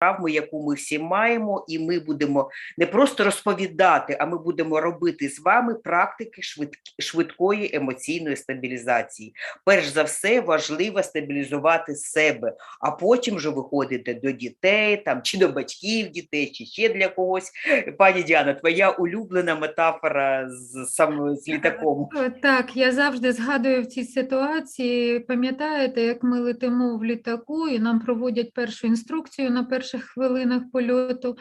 травму, яку ми всі маємо, і ми будемо не просто розповідати, а ми будемо робити з вами практики швидк- швидкої емоційної стабілізації. Перш за все, важливо стабілізувати себе, а потім вже виходити до дітей, там чи до батьків дітей, чи ще для когось. Пані Діана, твоя улюблена метафора з саме з літаком. Так, я завжди згадую в цій ситуації. Пам'ятаєте, як ми летимо в літаку і нам проводять першу інструкцію на перших хвилинах польоту,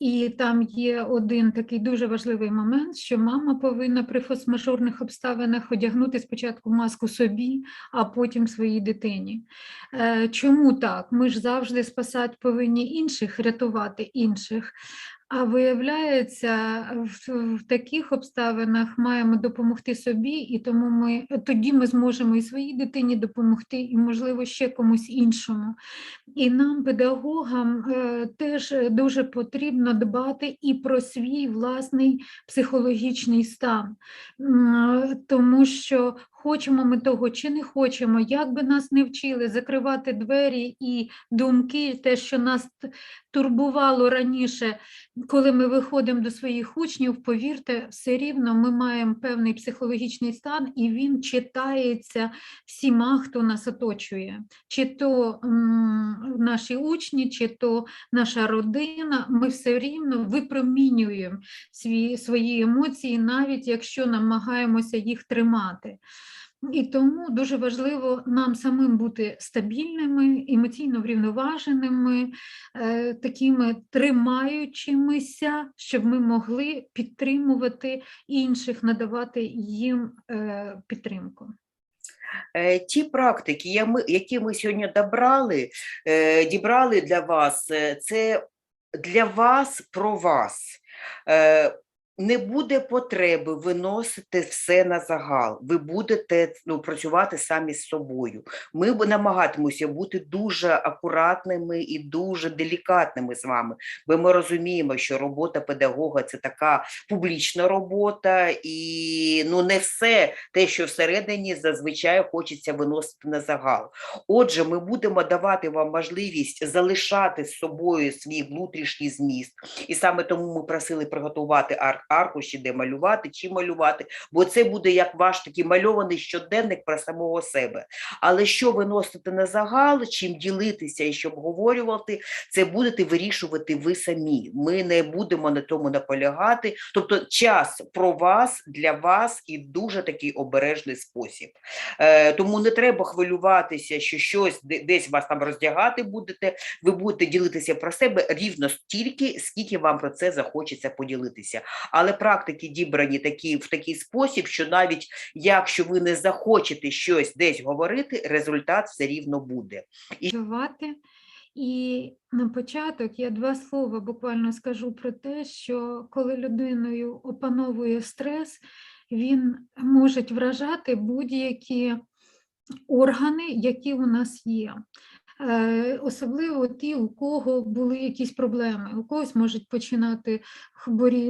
і там є один такий дуже важливий момент, що мама повинна при форс-мажорних обставинах одягнути спочатку маску собі, а потім своїй дитині. Е, Чому так? Ми ж завжди спасати повинні інших, рятувати інших. А виявляється, в, таких обставинах маємо допомогти собі, і тому ми тоді ми зможемо і своїй дитині допомогти, і, можливо, ще комусь іншому. І нам, педагогам, е, теж дуже потрібно дбати і про свій власний психологічний стан, М, тому що хочемо ми того чи не хочемо, як би нас не вчили закривати двері і думки, те, що нас турбувало раніше, коли ми виходимо до своїх учнів, повірте, все рівно ми маємо певний психологічний стан, і він читається всіма, хто нас оточує. Чи то наші учні, чи то наша родина, ми все рівно випромінюємо свої, свої емоції, навіть якщо намагаємося їх тримати. І тому дуже важливо нам самим бути стабільними, емоційно врівноваженими, е, такими тримаючимися, щоб ми могли підтримувати інших, надавати їм е, підтримку. Е, Ті практики, які ми сьогодні добрали, дібрали для вас, це для вас про вас. Не буде потреби виносити все на загал. Ви будете ну, працювати самі з собою. Ми намагатимося бути дуже акуратними і дуже делікатними з вами. Бо ми розуміємо, що робота педагога це така публічна робота, і ну не все те, що всередині зазвичай хочеться виносити на загал. Отже, ми будемо давати вам можливість залишати з собою свій внутрішній зміст, і саме тому ми просили приготувати ар- аркуші, де малювати чи малювати, бо це буде як ваш такий мальований щоденник про самого себе. Але що виносити на загал, чим ділитися і що обговорювати, це будете вирішувати ви самі. Ми не будемо на тому наполягати. Тобто, час про вас для вас і дуже такий обережний спосіб. Е, тому не треба хвилюватися, що щось десь вас там роздягати будете. Ви будете ділитися про себе рівно стільки, скільки вам про це захочеться поділитися. Але практики дібрані такі в такий спосіб, що навіть якщо ви не захочете щось десь говорити, результат все рівно буде. Вживати. І на початок я два слова буквально скажу про те, що коли людиною опановує стрес, він може вражати будь-які органи, які у нас є. Е, Особливо ті, у кого були якісь проблеми. У когось можуть починати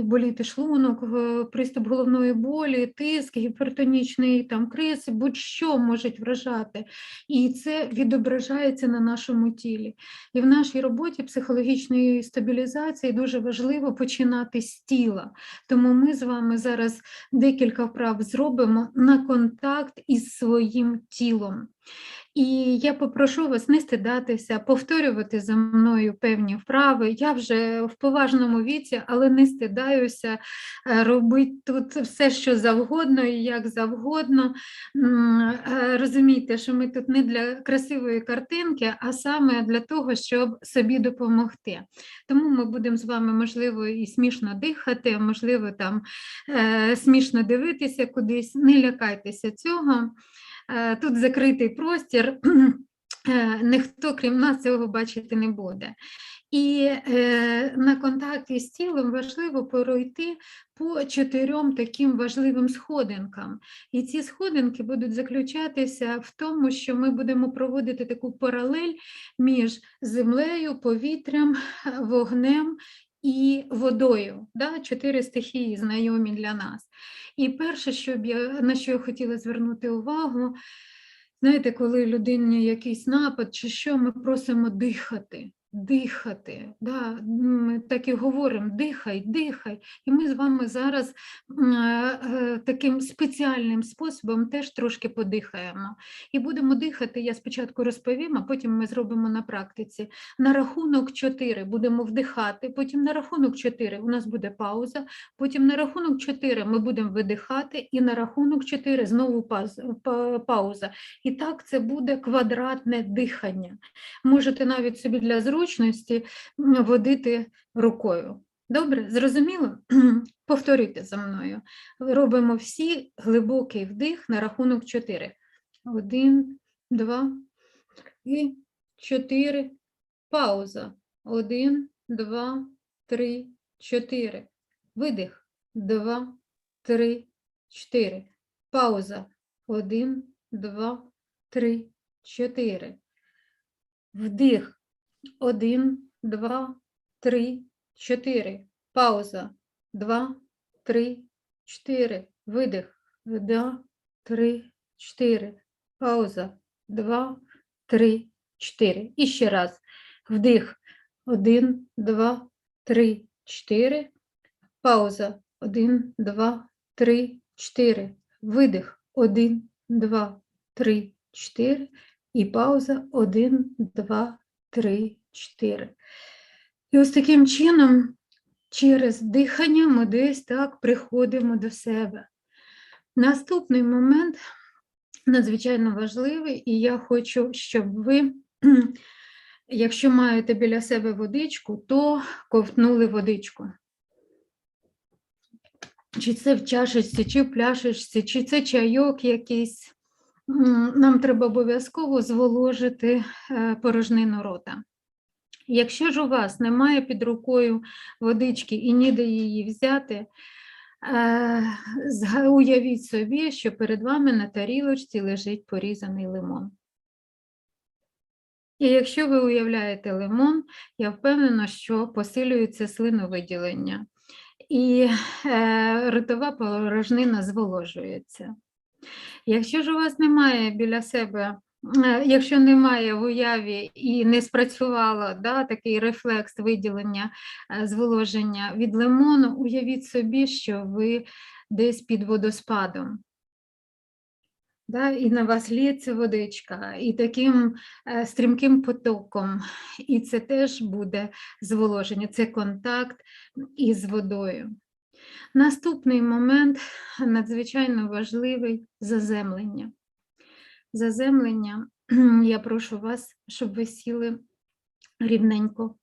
боліти шлунок, приступ головної болі, тиск, гіпертонічний там криз, будь-що можуть вражати. І це відображається на нашому тілі. І в нашій роботі психологічної стабілізації дуже важливо починати з тіла. Тому ми з вами зараз декілька вправ зробимо на контакт із своїм тілом. І я попрошу вас не стидатися, повторювати за мною певні вправи. Я вже в поважному віці, але не стидаюся е, робити тут все, що завгодно і як завгодно. Е, Розумійте, що ми тут не для красивої картинки, а саме для того, щоб собі допомогти. Тому ми будемо з вами, можливо, і смішно дихати, можливо, там е, смішно дивитися кудись. Не лякайтеся цього. Е, Тут закритий простір, е, ніхто крім нас цього бачити не буде. І е, на контакті з тілом важливо пройти по чотирьом таким важливим сходинкам. І ці сходинки будуть заключатися в тому, що ми будемо проводити таку паралель між землею, повітрям, вогнем і водою. Да? Чотири стихії знайомі для нас. І перше, що я, на що я хотіла звернути увагу, знаєте, коли людині якийсь напад чи що, ми просимо дихати. Дихати. Да? Ми так і говоримо: дихай, дихай. І ми з вами зараз е, е, таким спеціальним способом теж трошки подихаємо. І будемо дихати. Я спочатку розповім, а потім ми зробимо на практиці. На рахунок 4 будемо вдихати, потім на рахунок 4 у нас буде пауза, потім на рахунок 4 ми будемо видихати, і на рахунок 4 знову пауза. І так це буде квадратне дихання. Можете навіть собі для зручності м, водити рукою. Добре, зрозуміло? Повторюйте за мною. Робимо всі глибокий вдих на рахунок 4. Один, два, і чотири. Пауза. Один, два, три, чотири. Видих. Два, три, чотири. Пауза. Один, два, три, чотири. Вдих. Один, два, три, чотири. Пауза. Два, три, чотири. Видих. Два, три, чотири. Пауза. Два, три, чотири. І ще раз. Вдих. Один, два, три, чотири. Пауза. Один, два, три, чотири. Видих. Один, два, три, чотири. І пауза. Один, два, три, чотири. І ось таким чином, через дихання, ми десь так приходимо до себе. Наступний момент надзвичайно важливий, і я хочу, щоб ви, якщо маєте біля себе водичку, то ковтнули водичку. Чи це в чашечці, чи в пляшечці, чи це чайок якийсь. Нам треба обов'язково зволожити е, порожнину рота. Якщо ж у вас немає під рукою водички і ніде її взяти, е, уявіть собі, що перед вами на тарілочці лежить порізаний лимон. І якщо ви уявляєте лимон, я впевнена, що посилюється слиновиділення і е, ротова порожнина зволожується. Якщо ж у вас немає біля себе, е, якщо немає в уяві і не спрацювало да, такий рефлекс виділення е, зволоження від лимону, уявіть собі, що ви десь під водоспадом. Да, і на вас лється водичка, і таким е, стрімким потоком, і це теж буде зволоження, це контакт із водою. Наступний момент надзвичайно важливий заземлення. Заземлення, я прошу вас, щоб ви сіли рівненько,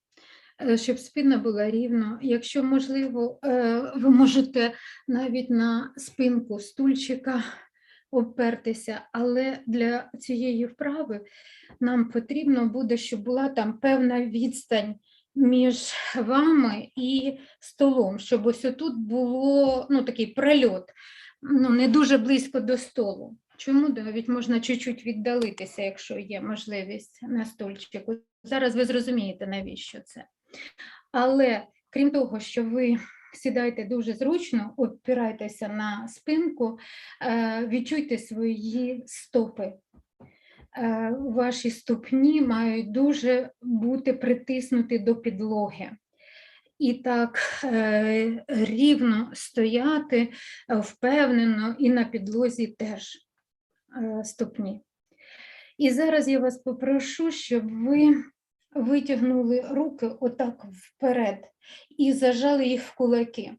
е, щоб спина була рівно. Якщо можливо, е, ви можете навіть на спинку стульчика обпертися, але для цієї вправи нам потрібно буде, щоб була там певна відстань між вами і столом, щоб ось тут було ну, такий прольот, ну, не дуже близько до столу. Чому навіть можна чуть-чуть віддалитися, якщо є можливість на стульчику. Зараз ви зрозумієте, навіщо це. Але крім того, що ви сідайте дуже зручно, опирайтеся на спинку, е, відчуйте свої стопи. Е, Ваші ступні мають дуже бути притиснуті до підлоги. І так е, рівно стояти е, впевнено і на підлозі теж ступні. І зараз я вас попрошу, щоб ви витягнули руки отак вперед і зажали їх в кулаки.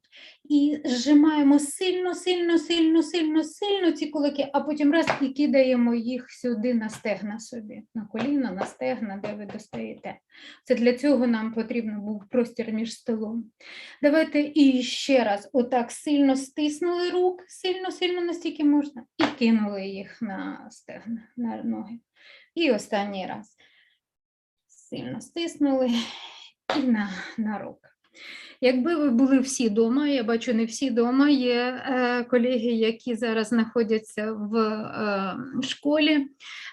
І зжимаємо сильно, сильно, сильно, сильно, сильно ці кулаки, а потім раз і кидаємо їх сюди на стегна собі, на коліна, на стегна, де ви достаєте. Це для цього нам потрібно був простір між столом. Давайте і ще раз отак сильно стиснули рук, сильно, сильно настільки можна, і кинули їх на стегна, на ноги. І останній раз. Сильно стиснули і на, на рук. Якби ви були всі вдома, я бачу, не всі вдома, є е, колеги, які зараз знаходяться в е, школі.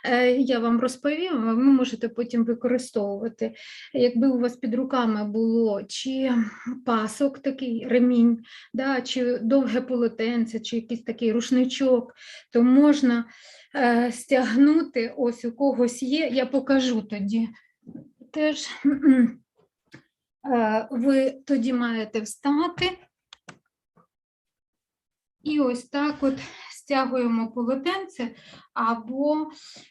Е, я вам розповім, ви можете потім використовувати. Якби у вас під руками було чи пасок, такий ремінь, да, чи довге полотенце, чи якийсь такий рушничок, то можна е, стягнути, ось у когось є, я покажу тоді. Теж е, ви тоді маєте встати. І ось так от стягуємо полотенце або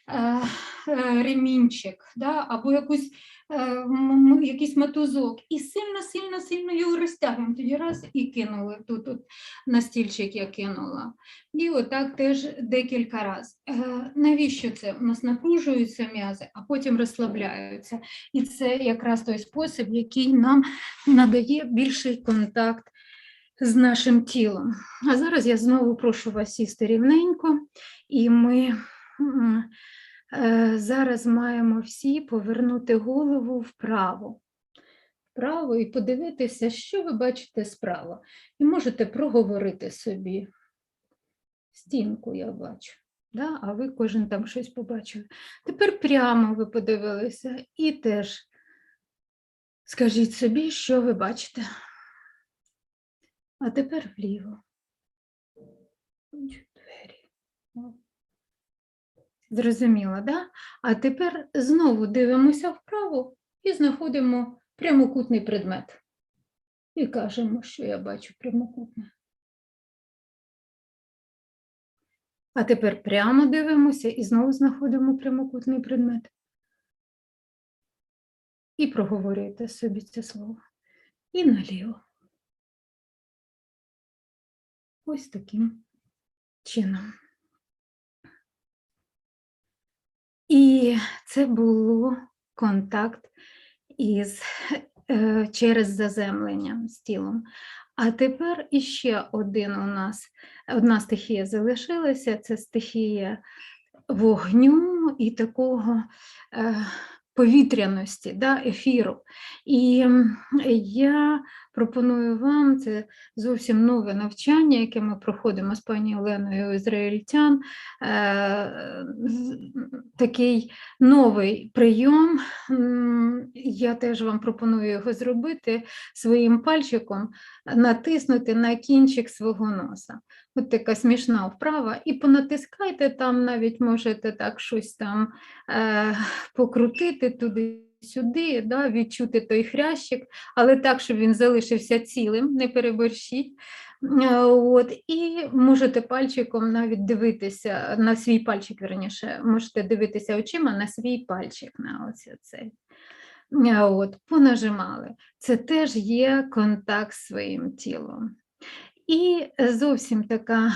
е, е, ремінчик, да, або якусь, е, якийсь мотузок. І сильно, сильно, сильно його розтягуємо. Тоді раз і кинули тут от, на стільчик я кинула. І отак теж декілька разів. Навіщо це? У нас напружуються м'язи, а потім розслабляються. І це якраз той спосіб, який нам надає більший контакт з нашим тілом. А зараз я знову прошу вас сісти рівненько, і ми е, зараз маємо всі повернути голову вправо. Вправо і подивитися, що ви бачите справа. І можете проговорити собі. Стінку я бачу. Да? А ви кожен там щось побачили. Тепер прямо ви подивилися і теж скажіть собі, що ви бачите. А тепер вліво. Двері. Зрозуміло, да? А тепер знову дивимося вправо і знаходимо прямокутний предмет. І кажемо, що я бачу прямокутне. А тепер прямо дивимося і знову знаходимо прямокутний предмет. І проговорюєте собі це слово. І наліво. Ось таким чином. І це було контакт із, е, через заземлення з тілом. А тепер іще один у нас, одна стихія залишилася, це стихія вогню і такого е, повітряності, да, ефіру. І я пропоную вам це зовсім нове навчання, яке ми проходимо з пані Оленою Ізраїльтян. Такий новий прийом. Я теж вам пропоную його зробити своїм пальчиком, натиснути на кінчик свого носа. От така смішна вправа. І понатискайте там, навіть можете так щось там е, покрутити туди-сюди, да, відчути той хрящик, але так, щоб він залишився цілим, не переборщіть. Е, От, і можете пальчиком навіть дивитися на свій пальчик, верніше, можете дивитися очима на свій пальчик. На ось цей. Е, От, понажимали. Це теж є контакт з своїм тілом. І зовсім така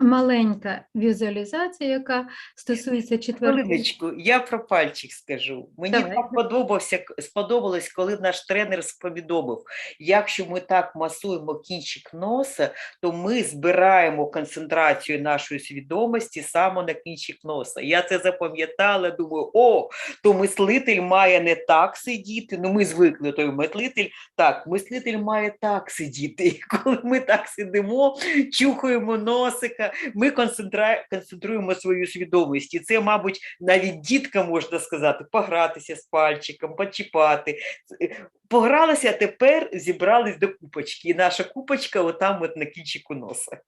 маленька візуалізація, яка стосується четвертої. Хвилиночку, я про пальчик скажу. Мені Давай. так подобався, сподобалось, коли наш тренер сповідомив, якщо ми так масуємо кінчик носа, то ми збираємо концентрацію нашої свідомості саме на кінчик носа. Я це запам'ятала, думаю, о, то мислитель має не так сидіти. Ну, ми звикли, той мислитель, так, мислитель має так сидіти. І коли ми так сидимо, чухаємо носика, ми концентруємо свою свідомість. І це, мабуть, навіть діткам можна сказати, погратися з пальчиком, почіпати. Погралися, а тепер зібрались до купочки. І наша купочка отам от на кінчику носа.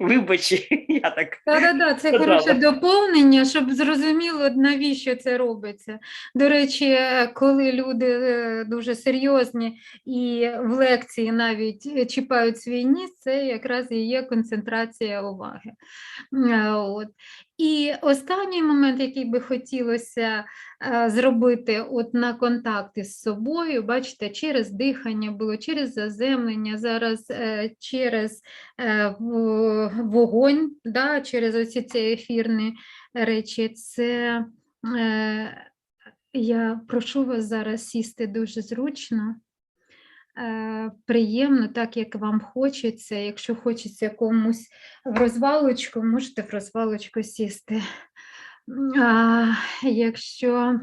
Вибач, я так. Так, це Додала. хороше доповнення, щоб зрозуміло, навіщо це робиться. До речі, коли люди е, дуже серйозні і в лекції навіть е, чіпають свій ніс, це якраз і є концентрація уваги. Е, От. І останній момент, який би хотілося е, зробити от на контакті з собою, бачите, через дихання було, через заземлення, зараз е, через вогонь, да, через оці ці ефірні речі. Це я прошу вас зараз сісти дуже зручно. Е, Приємно, так як вам хочеться. Якщо хочеться комусь в розвалочку, можете в розвалочку сісти. А якщо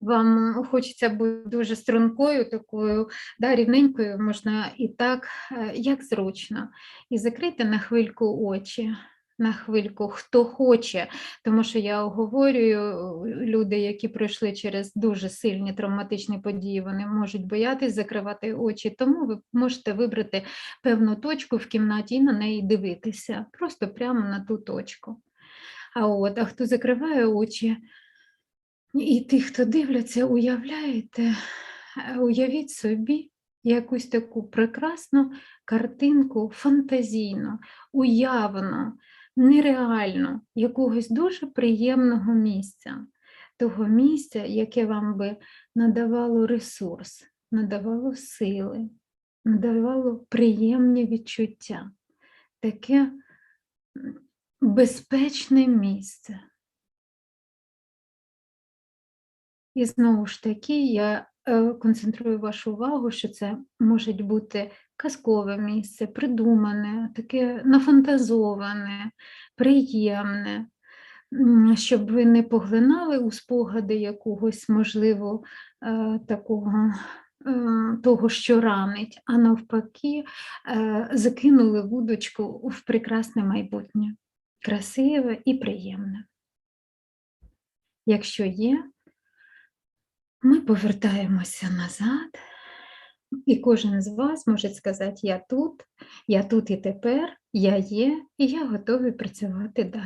вам хочеться бути дуже стрункою, такою да, рівненькою, можна і так, е, як зручно. І закрийте на хвильку очі. На хвильку, хто хоче, тому що я оговорюю, люди, які пройшли через дуже сильні травматичні події, вони можуть боятись закривати очі, тому ви можете вибрати певну точку в кімнаті і на неї дивитися, просто прямо на ту точку. А от, а хто закриває очі, І ті, хто дивляться, уявляєте, уявіть собі якусь таку прекрасну картинку фантазійну, уявну, нереальну, якогось дуже приємного місця, того місця, яке вам би надавало ресурс, надавало сили, надавало приємні відчуття, таке безпечне місце. І знову ж таки, я е, концентрую вашу увагу, що це може бути казкове місце, придумане, таке нафантазоване, приємне, щоб ви не поглинали у спогади якогось, можливо, е, такого. е, Того, що ранить, а навпаки, е, закинули вудочку в прекрасне майбутнє, красиве і приємне. Якщо є, ми повертаємося назад, і кожен з вас може сказати: Я тут, я тут і тепер, я є, і я готовий працювати далі.